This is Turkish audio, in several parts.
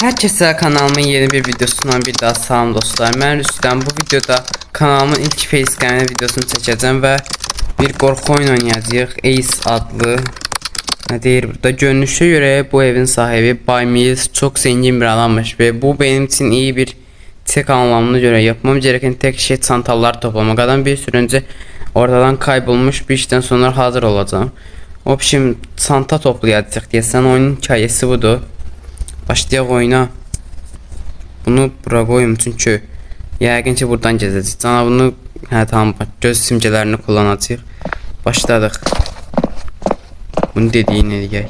Herkese kanalımın yeni bir videosundan bir daha salam dostlar. Mən Rüstəm. Bu videoda kanalımın ilk facecam videosunu çəkəcəm və bir qorxu oyun oynayacağıq. Ace adlı. Ne deyir burada? Görünüşe göre bu evin sahibi Bay Mills çok zengin bir adammış ve bu benim için iyi bir tek anlamına göre yapmam gereken tek şey çantalar toplamak. Adam bir süre önce ortadan kaybolmuş bir işten sonra hazır olacağım. O şimdi çanta toplayacak diye sen oyunun hikayesi budur. Başlayaq oyuna. Bunu bura qoyum çünki yəqin ki buradan gəzəcəyik. Cana bunu hə tamam göz simgələrini kullanacağıq. Başladıq. Bunu dediyin eləyək.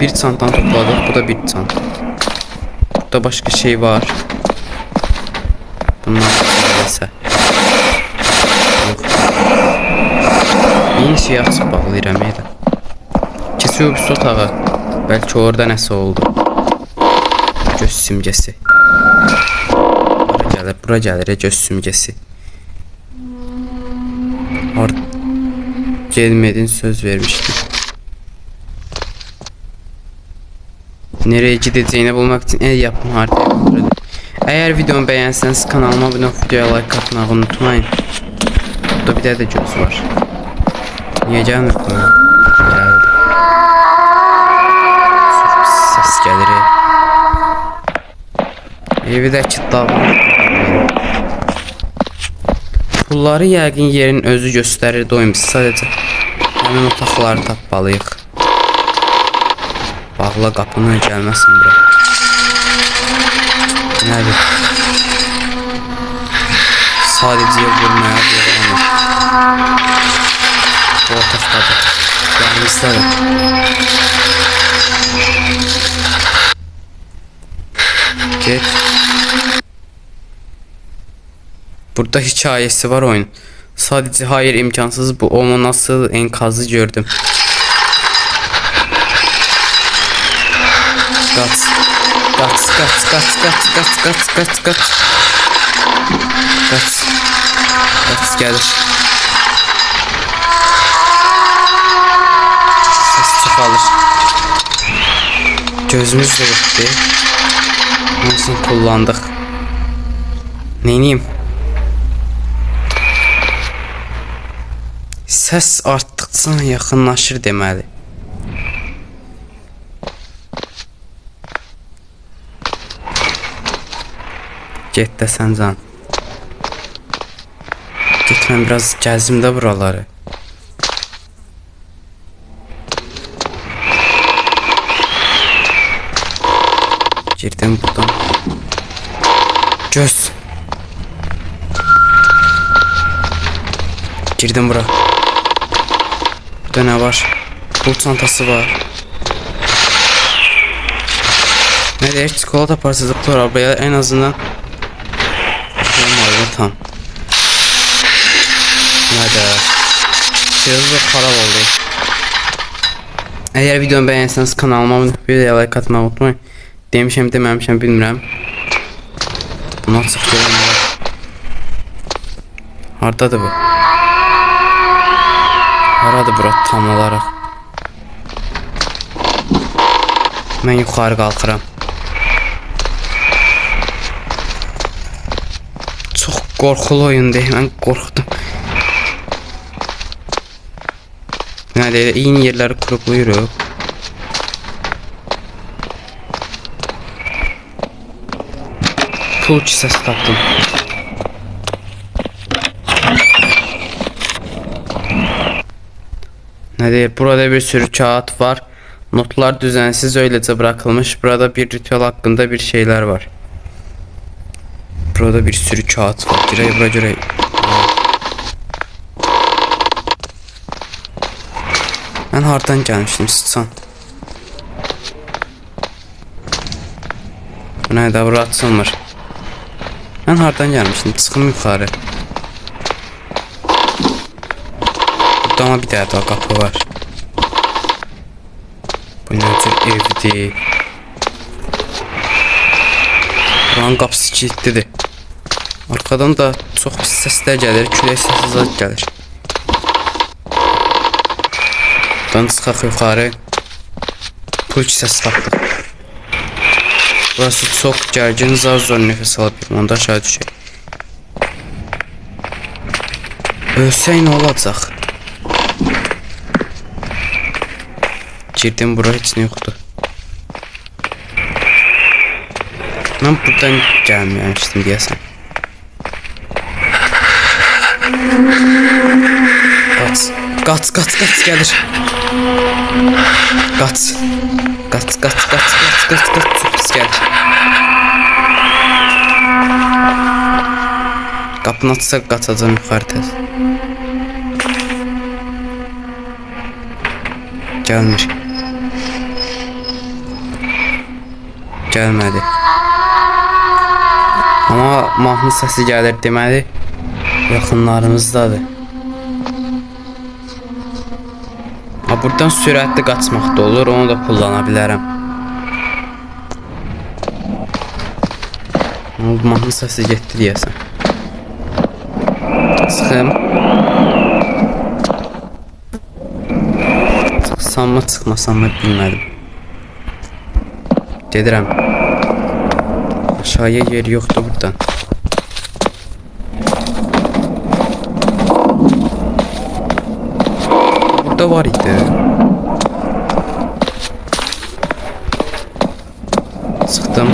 Bir çantanı topladıq. Bu da bir çanta. Burada başqa şey var. Bunlar nəsə. Yox. Yeni şey açıb bağlayıram elə. Keçiyor bir otağa. Belki orada nəsə oldu. Göz simgəsi. Bura gəlir, bura gəlir göz simgəsi. Or gelmedin söz vermiştin. Nereye gideceğini bulmak için el kontrol edin. Eğer videomu beğenseniz kanalıma abone olup videoya like atmayı unutmayın. Burada bir de, de göz var. Niye bu? Ses gelir. Evdəki dağılır. Pulları yəqin yerin özü göstərir doyum sadəcə həmin otaqları tapmalıyıq. Bağla qapını gəlməsin bura. Nədir? Sadəcə vurmaya et. Bu otaqdadır. Yanımızdadır. Get. Burada hikayesi var oyun. Sadece hayır imkansız bu onu nasıl enkazı gördüm. Kaç. Kaç kaç kaç kaç kaç kaç kaç kaç. Kaç. Kaç gelir. Ses çıkalır. Gözümüz de gitti. Nasıl kullandık? Neyniyim? Səs artdıqca yaxınlaşır deməli. Get də sən can. Get mən biraz gəzim də buraları. Girdim buradan. Göz. Girdim bura. Burada ne var? Pul çantası var. Ne der? Çikolata parçacıkları var. Buraya en azından Olmadı tam. Nerede? Da para oldu. Eğer videomu beğenseniz kanalıma olup videoya like atmayı unutmayın. Demişəm deməmişəm bilmirəm. Bunu açıq görəm. Hardadır bu? Haradır bura tam olaraq? Mən yuxarı qalxıram. Çox qorxulu oyundur. Mən qorxdum. Nədə elə eyni yerləri qrupluyuruq. Pul kisəsi tapdım. Diyeyim, burada bir sürü kağıt var. Notlar düzensiz öylece bırakılmış. Burada bir ritüel hakkında bir şeyler var. Burada bir sürü kağıt var. Girey bura girey. Ben hardan gelmiştim sıçan. Bu ne de bura açılmır. Ben hardan gelmiştim. Çıxım yuxarı. Burada ama bir tane daha kapı var. Bu ne tür evdi? Buranın qapısı kilitlidir. Arkadan da çox pis səslər gəlir, külək səsi zad gəlir. Buradan çıxaq yuxarı. Pul kisəsi tapdıq. Burası çok gərgin, zar zor nəfəs ala bilmirəm. Onda aşağı düşək. Ölsək nə olacaq? Girdim bura heç nə yoxdur. Mən buradan gəlməyəmişdim deyəsən. Qaç, qaç, qaç, qaç gəlir. Qaç. Qaç, qaç, qaç, qaç, qaç, qaç, çox pis gəlir. Qapını açsa qaçacam yuxarı tez. Gəlmir. Gəlmədi. Amma mahnı səsi gəlir deməli yaxınlarımızdadır. Ha buradan sürətli qaçmaq da olur, onu da kullana bilərəm. Bu mahnı səsi getdi deyəsən. Çıxım. Çıxsam mı, çıxmasam mı bilmədim. Gedirəm. Aşağıya yer yoxdur buradan. Burada var idi. Çıxdım.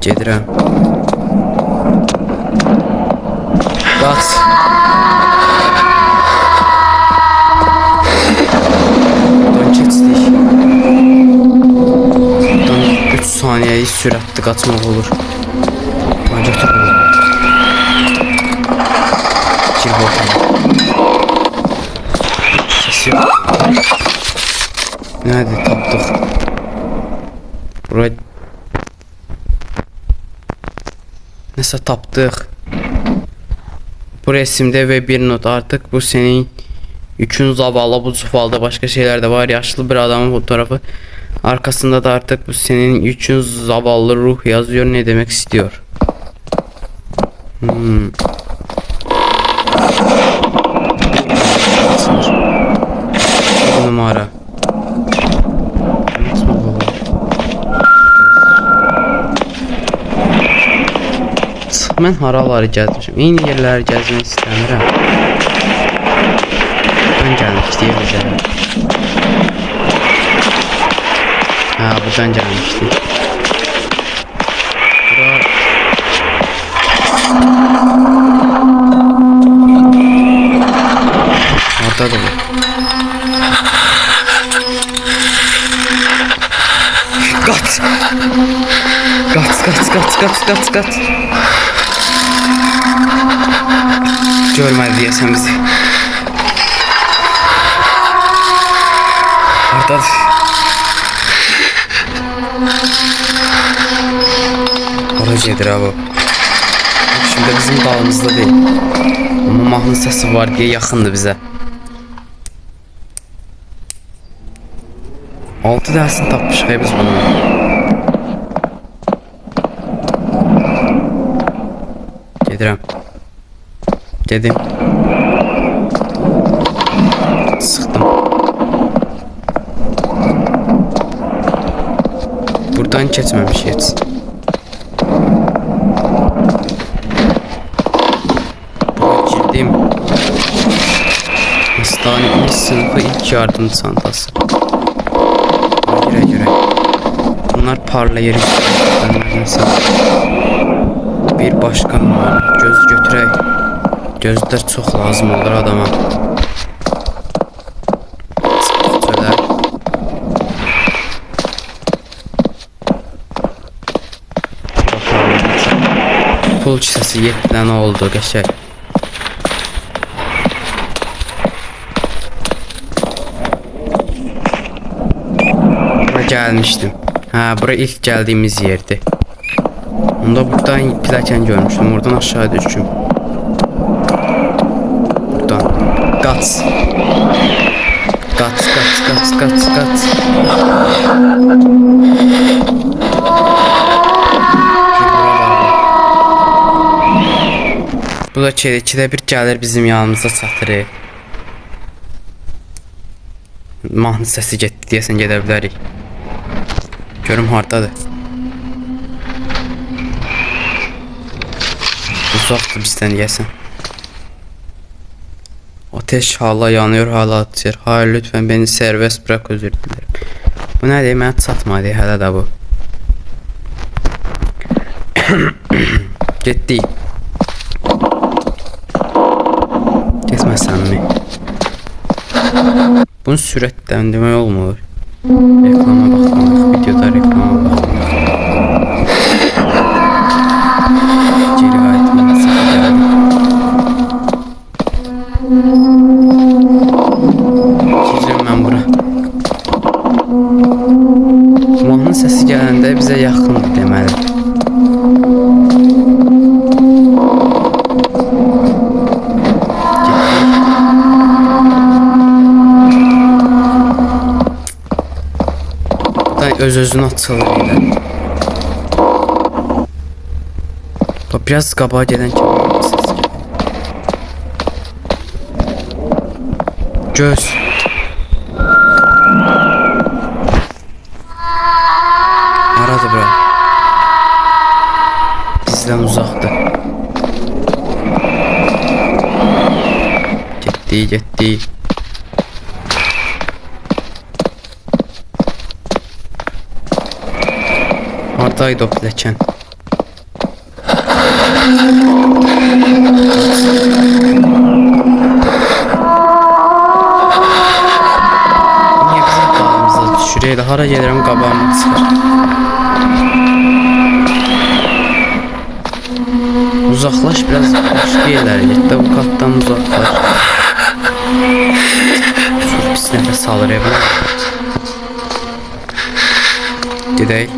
Gedirəm. Qaç. 3 saniyəlik sürətli qaçmaq olur. Götür bunu. Gir. Ses yok. Nerede tapdık? Buraya... Nəsə tapdıq. Bu resimde ve bir not artık bu senin yükün zavallı bu zufalda başka şeyler de var. Yaşlı bir adamın fotoğrafı. Arkasında da artık bu senin yükün zavallı ruh yazıyor. Ne demek istiyor? Hmm. Numara. Mən haraları gəzmişəm. Eyni yerləri gəzmək istəmirəm. Buradan gəlmişdik bizə. Buradan gəlmişdik. Bura Orada da var. Kaç! Kaç, kaç, kaç, kaç, kaç, kaç. Görmedi diyesem bizi. Oradadır. Oracıdır abi. Şimdi bizim dağımızda değil. Ama mahnı sesi var diye yakındı bize. Altı dersini tapmışıq ya biz bunu. Gedirəm. Gedim. Sıxdım. Buradan keçməmiş heç. Bura girdim. Hastane sınıfı ilk yardım çantası. Göre göre. Bunlar parlayır. Bir var. Göz götürək. Gözlər çox lazım olur adama. Pul kisəsi 7 dənə oldu qəşəng. Bura gelmiştim. Ha bura ilk geldiğimiz yerdi. Onda buradan plaken görmüştüm. Oradan aşağı düştüm. Buradan. Kaç. Kaç kaç kaç kaç kaç. Bu da çelikdə bir gəlir bizim yanımıza çatır. Mahnı səsi getdi deyəsən gedə bilərik. Görüm hardadır. Uzaqdır bizdən deyəsən. Ateş hala yanıyor, hala atıyor. Hayır, lütfen beni serbest bırak özür dilerim. Bu nədir? Mənə çatmadı hələ də bu. Getdik. Getməsənmi? Bunun sürətləndirmək olmur. Реклама бақытсыздық кетеді реклама öz özünü açılır elə. Bax biraz qabağa gedən kimi səs gəlir. Göz. Haradır bura? Bizdən uzaqdır. Getdi, getdi. O pilləkən? Niyə bizim qabağımıza düşür? Elə hara gedirəm qabağıma çıxır. Uzaklaş biraz başka yerlere git bu kattan uzaklaş. Çok pis nefes alır evine. Gidey.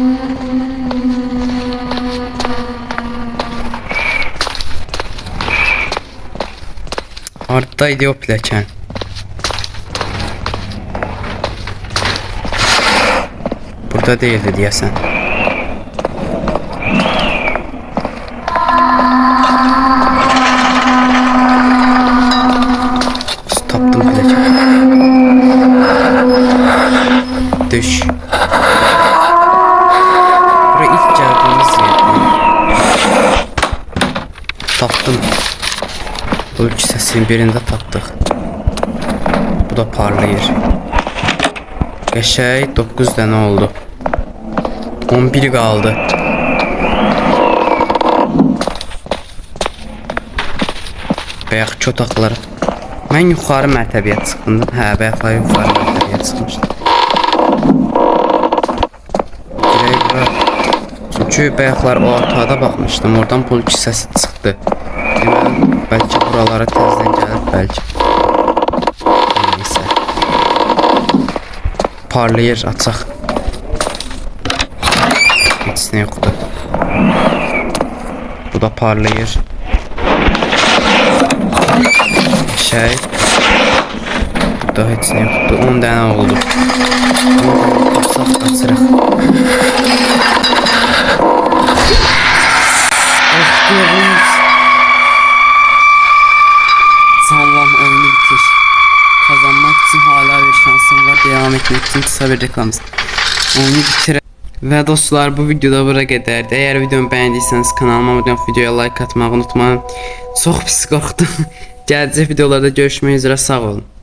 Arttaydı o plakən. Burada değildi diyesen. Taptım plakən. Düş. Buraya ilk geldiğimiz yer. Taptım. Bu səsin birində tapdıq. Bu da parlayır. Qəşəy 9 dənə oldu. 11 qaldı. Bayaq çotaqlara. Mən yuxarı mərtəbəyə çıxdım. Hə, bayaqlar yuxarı mərtəbəyə çıxmışdım. Girək bura. O otaqda baxmışdım. Oradan pul kisəsi çıxdı. Deməli, bəlkə buralara gəlib, bəlkə. Neysə. Parlayır. Heç nə yoxdur. Bu da parlayır. Şey. Burada heç nə yoxdur. 10 dənə oldu. 10 dənə qaçaq qaçırıq. İçin kısa bir reklamız. Oyunu bitir. Ve dostlar bu videoda bura qədərdir. Eğer videomu beğendiyseniz kanalıma olup videoya like atmayı unutmayın. Çox pis qorxdum. Gələcək videolarda görüşmək üzrə sağ olun.